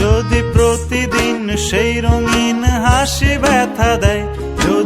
যদি প্রতিদিন সেই রঙিন হাসি ব্যথা দেয়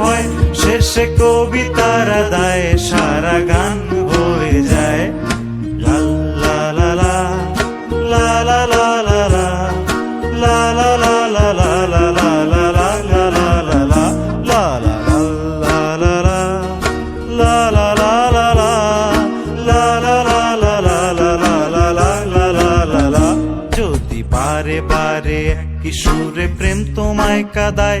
ভয় শেষে কবিতারা দায় সারা গান হয়ে যায় যদি বারে বারে একই সুরে প্রেম তোমায় কাদায়